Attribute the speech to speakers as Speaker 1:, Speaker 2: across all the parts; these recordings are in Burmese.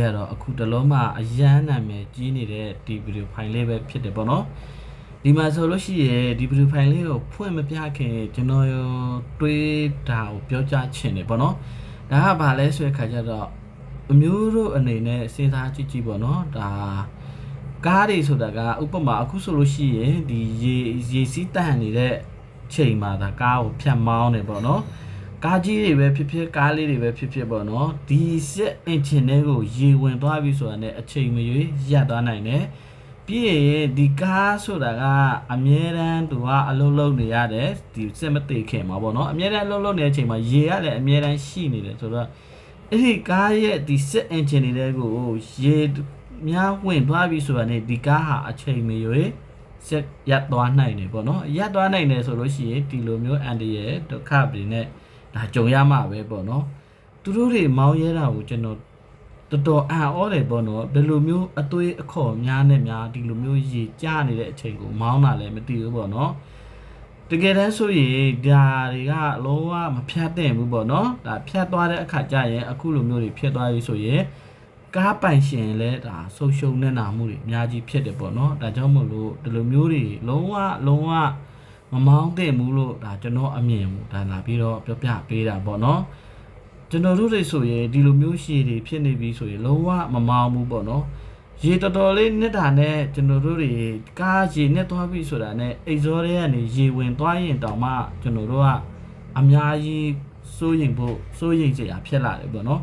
Speaker 1: ရတော့အခုတလုံးမှအရန်နာမည်ကြီးနေတဲ့ဒီဗီဒီယိုဖိုင်လေးပဲဖြစ်တယ်ပေါ့နော်ဒီမှာဆိုလို့ရှိရင်ဒီဗီဒီယိုဖိုင်လေးကိုဖွင့်မပြခင်ကျွန်တော်ရောတွေးတာကိုပြောကြားချင်တယ်ပေါ့နော်ဒါကဘာလဲဆိုတဲ့ခါကျတော့အမျိုးတို့အနေနဲ့စဉ်းစားကြည့်ကြည့်ပေါ့နော်ဒါကားတွေဆိုတာကဥပမာအခုဆိုလို့ရှိရင်ဒီရေရေစီးတန်နေတဲ့ချိန်မှာဒါကားကိုဖြတ်မောင်းနေပေါ့နော် ကားကြီးတွေပဲဖြစ်ဖြစ်ကားလေးတွေပဲဖြစ်ဖြစ်ပေါ့နော်ဒီစစ်အင်ဂျင်တွေကိုရေဝင်သွားပြီဆိုတာနဲ့အချိန်မရွေးရပ်သွားနိုင်တယ်ပြီးရင်ဒီကားဆိုတာကအမြဲတမ်းသူကအလုံးလုံးနေရတယ်ဒီစစ်မသေးခင်မှာပေါ့နော်အမြဲတမ်းအလုံးလုံးနေတဲ့အချိန်မှာရေကလည်းအမြဲတမ်းရှိနေတယ်ဆိုတော့အဲ့ဒီကားရဲ့ဒီစစ်အင်ဂျင်တွေကိုရေများဝင်သွားပြီဆိုတာနဲ့ဒီကားဟာအချိန်မရွေးဆက်ရပ်သွားနိုင်တယ်ပေါ့နော်ရပ်သွားနိုင်တယ်ဆိုလို့ရှိရင်ဒီလိုမျိုးအန်တရဲ့ဒုက္ခတွေနဲ့ ဒါကြုံရမှာပဲပေါ့နော်သူတို့တွေမောင်းရဲတာကိုကျွန်တော်တော်တော်အံ့ဩတယ်ပေါ့နော်ဘယ်လိုမျိုးအသွေးအခေါ်များနဲ့များဒီလိုမျိုးရေကျနေတဲ့အချိန်ကိုမောင်းတာလည်းမသိဘူးပေါ့နော်တကယ်တမ်းဆိုရင်ဒါတွေကလုံးဝမဖြတ်သင့်ဘူးပေါ့နော်ဒါဖြတ်သွားတဲ့အခါကျရင်အခုလိုမျိုးတွေဖြစ်သွားပြီဆိုရင်ကားပိုင်ရှင်လည်းဒါဆုံရှုံနေနာမှုတွေအများကြီးဖြစ်တယ်ပေါ့နော်ဒါကြောင့်မို့လို့ဒီလိုမျိုးတွေလုံးဝလုံးဝ မမောင်းသင့်ဘူးလို့ဒါကျွန်တော်အမြင်ဒါလာပြီးတော့ပြောပြပေးတာပေါ့နော်ကျွန်တော်တို့တွေဆိုရင်ဒီလိုမျိုးရှည်တွေဖြစ်နေပြီဆိုရင်လုံးဝမမောင်းဘူးပေါ့နော်ရေတော်တော်လေးနှစ်တာနဲ့ကျွန်တော်တို့တွေကားရေနဲ့သွားပြီဆိုတာနဲ့အိတ်ဇောတွေကနေရေဝင်သွားရင်တောင်မှကျွန်တော်တို့ကအများကြီးစိုးရိမ်ဖို့စိုးရိမ်စရာဖြစ်လာတယ်ပေါ့နော်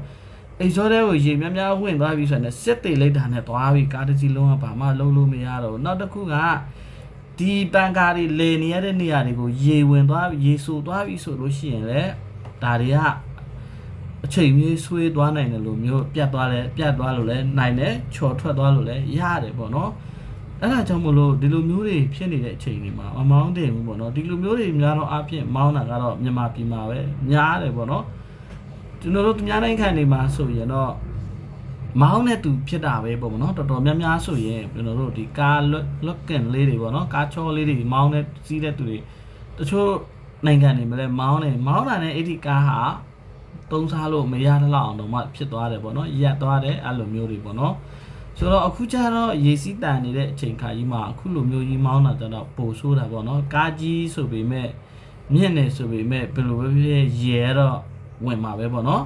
Speaker 1: အိတ်စောတဲ့ကိုရေများများဝင်သွားပြီဆိုရင်စစ်တေလိုက်တာနဲ့သွားပြီကားတစ်စီးလုံးကဘာမှလုံးလို့မရတော့ဘူးနောက်တစ်ခုက ဒီပန်ကားတွေလေနေရတဲ့နေရာတွေကိုရေဝင်သွားပြီရေဆူသွားပြီဆိုလို့ရှိရင်လည်းဒါတွေကအချိန်မျိုးဆွေးသွားနိုင်တယ်လို့မျိုးပြတ်သွားလဲပြတ်သွားလို့လဲနိုင်တယ်ချော်ထွက်သွားလို့လဲရတယ်ပေါ့နော်အဲ့ဒါကြောင့်မလို့ဒီလိုမျိုးတွေဖြစ်နေတဲ့အချိန်တွေမှာမမောင်းတယ်ဘူးပေါ့နော်ဒီလိုမျိုးတွေများတော့အဖြစ်မောင်းတာကတော့မြန်မာပြည်မှာပဲများတယ်ပေါ့နော်ကျွန်တော်တို့သူများနိုင်ငံတွေမှာဆိုရင်တော့ မောင်းတဲ့သူဖြစ်တာပဲပေါ့နော်တော်တော်များများဆိုရင်ကျွန်တော်တို့ဒီကားလွတ်ကန်လေးတွေပေါ့နော်ကားချောလေးတွေမောင်းတဲ့စီးတဲ့သူတွေတချို့နိုင်ငံတွေမှာလည်းမောင်းတယ်မောင်းတာနဲ့အဲ့ဒီကားဟာသုံးစားလို့မရတဲ့လောက်အောင်တော့မှဖြစ်သွားတယ်ပေါ့နော်ရက်သွားတယ်အဲ့လိုမျိုးတွေပေါ့နော်ဆိုတော့အခုကျတော့ရေစီးတန်နေတဲ့အချိန်ခါကြီးမှာအခုလိုမျိုးကြီးမောင်းတာကျတော့ပိုဆိုးတာပေါ့နော်ကားကြီးဆိုပေမဲ့မြင့်နေဆိုပေမဲ့ဘယ်လိုပဲဖြစ်ဖြစ်ရဲတော့ဝင်မှာပဲပေါ့နော်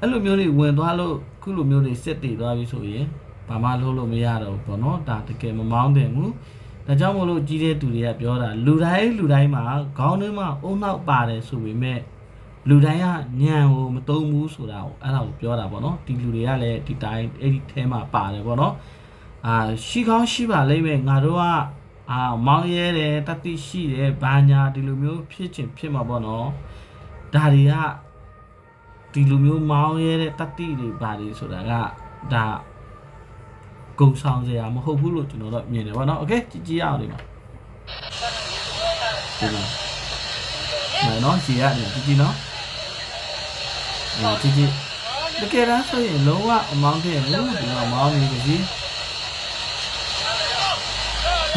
Speaker 1: အဲ့လိုမျိုးတွေဝင်သွားလို့ခုလိုမျိုးတွေစစ်တည်သွားပြီဆိုရင်ဘာမှလုပ်လို့မရတော့ဘူးပေါ့နော်ဒါတကယ်မမောင်းတယ်ဘူးဒါကြောင့်မလို့ကြီးတဲ့သူတွေကပြောတာလူတိုင်းလူတိုင်းမှာခေါင်းထဲမှာအုံနောက်ပါတယ်ဆိုပေမဲ့လူတိုင်းကညံကိုမသုံးဘူးဆိုတာကိုအဲ့ဒါကိုပြောတာပေါ့နော်ဒီလူတွေကလည်းဒီတိုင်းအဲ့ဒီထဲမှာပါတယ်ပေါ့နော်အာရှိကောင်းရှိပါလိမ့်မယ်ငါတို့ကအာမောင်းရဲတယ်တတိရှိတယ်ဘာညာဒီလိုမျိုးဖြစ်ချင်ဖြစ်မှာပေါ့နော်ဒါတွေက ဒီလူမျိုးမောင်းရဲတဲ့တတိတွေဘာတွေဆိုတာကဒါဂုံဆောင်စရာမဟုတ်ဘူးလို့ကျွန်တော်တို့မြင်တယ်ဗောနော်โอเคကြည့်ကြည့်ရအောင်ဒီမှာဒီမှာမယ်နော်ကြည့်ရတယ်ကြည့်ကြည့်နော်အဲကြည့်ကြည့်တကယ်တမ်းဆိုရင်လုံးဝအမောင်းတဲ့လို့ဒီမှာမောင်းနေကြည့်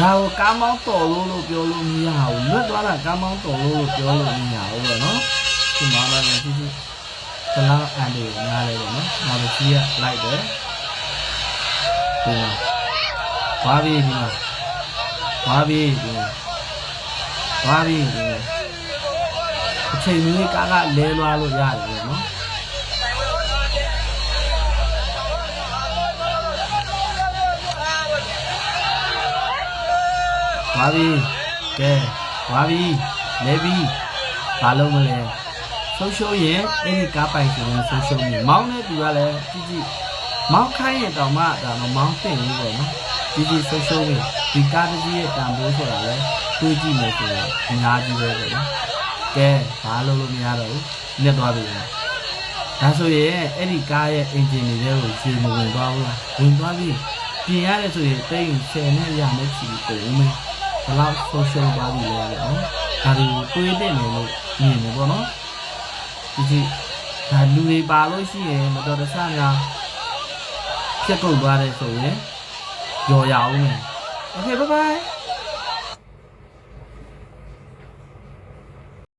Speaker 1: ဒါကိုကားမောင်းတော်လို့လို့ပြောလို့မရဘူးလွတ်သွားတာကားမောင်းတော်လို့လို့ပြောလို့မရဘူးပေါ့နော်ဒီမှာလည်းကြည့်ကြည့် ကလောင်းအန်လေးများလဲပေါ့နော်။နောက်တစ်ကြီးကလိုက်တယ်။ဒီမှာဘာပြီဒီမှာဘာပြီဒီမှာဘာပြီဒီမှာအချိန်ကြီးကားကလဲလွားလို့ရတယ်ပေါ့နော်။ဘာပြီကဲဘာပြီလဲပြီဘာလုံးမလဲ ဆုံးရှုံးရင်အဲ့ဒီကားပိုင်ရှင်ကဆုံးရှုံးပြီမောင်းတဲ့သူကလည်းကြည့်ကြည့်မောင်းခိုင်းရင်တောင်မှဒါမမောင်းတင်ဘူးပေါ့နော်ကြည့်ကြည့်ဆုံးရှုံးပြီဒီကားတစ်စီးရဲ့တန်ဖိုးဆိုတာလည်းတွေးကြည့်မယ်ဆိုရင်အများကြီးပဲပေါ့နော်ကဲဘာလို့လို့မရတော့ဘူးညက်သွားပြီလားဒါဆိုရင်အဲ့ဒီကားရဲ့အင်ဂျင်တွေကိုရှင်းမဝင်သွားဘူးလားဝင်သွားပြီပြင်ရတယ်ဆိုရင်တိတ်10နဲ့ရမယ်ချီကုန်မယ်ဘယ်လောက်ဆုံးရှုံးသွားပြီလဲပေါ့နော်ဒါတွေကိုတွေးတင်တယ်လို့မြင်တယ်ပေါ့နော်ဒီ ဒီဒါလူတွေပါလို့ရှိရင်မတော်တဆများဖြစ်ကုန်သွားတယ်ဆိုရင်ကြော်ရအောင်မယ်โอเคဘိုင်ဘိုင်